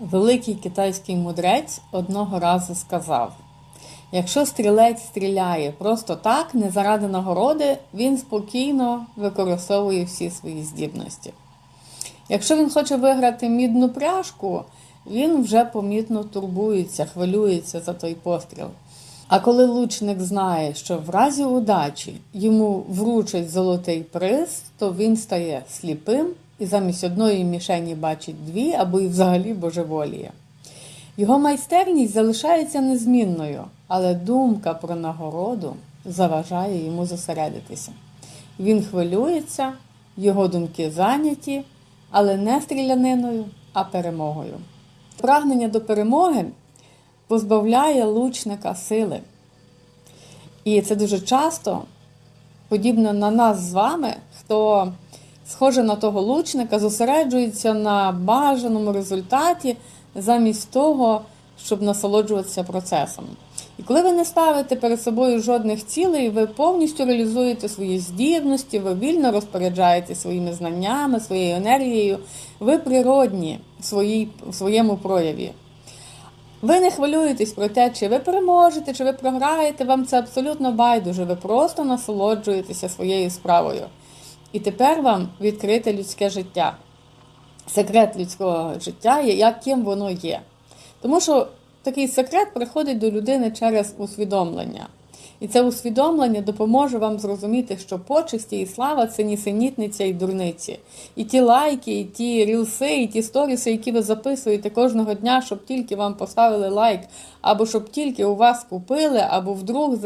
Великий китайський мудрець одного разу сказав: якщо стрілець стріляє просто так, не заради нагороди, він спокійно використовує всі свої здібності. Якщо він хоче виграти мідну пряжку, він вже помітно турбується, хвилюється за той постріл. А коли лучник знає, що в разі удачі йому вручать золотий приз, то він стає сліпим і замість одної мішені бачить дві або й взагалі божеволіє. Його майстерність залишається незмінною, але думка про нагороду заважає йому зосередитися. Він хвилюється, його думки зайняті, але не стріляниною, а перемогою. Прагнення до перемоги позбавляє лучника сили. І це дуже часто подібно на нас з вами, хто схоже на того лучника, зосереджується на бажаному результаті замість того, щоб насолоджуватися процесом. І коли ви не ставите перед собою жодних цілей, ви повністю реалізуєте свої здібності, ви вільно розпоряджаєте своїми знаннями, своєю енергією, ви природні в, своїй, в своєму прояві. Ви не хвилюєтесь про те, чи ви переможете, чи ви програєте, вам це абсолютно байдуже. Ви просто насолоджуєтеся своєю справою. І тепер вам відкрите людське життя. Секрет людського життя є, яким воно є. Тому що такий секрет приходить до людини через усвідомлення. І це усвідомлення допоможе вам зрозуміти, що почесті і слава це нісенітниця і дурниці. І ті лайки, і ті рілси, і ті сторіси, які ви записуєте кожного дня, щоб тільки вам поставили лайк, або щоб тільки у вас купили, або вдруг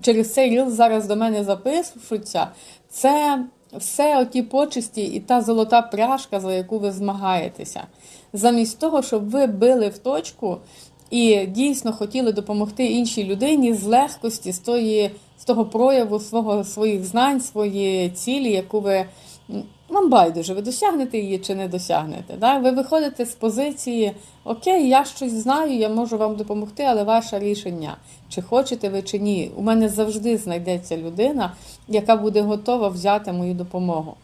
через цей ріл зараз до мене запишуться, це все оті почесті і та золота пряжка, за яку ви змагаєтеся. Замість того, щоб ви били в точку і дійсно хотіли допомогти іншій людині з легкості, з тої, з того прояву свого, своїх знань, своєї цілі, яку ви вам байдуже, ви досягнете її чи не досягнете. Да? Ви виходите з позиції Окей, я щось знаю, я можу вам допомогти, але ваше рішення, чи хочете ви чи ні. У мене завжди знайдеться людина, яка буде готова взяти мою допомогу.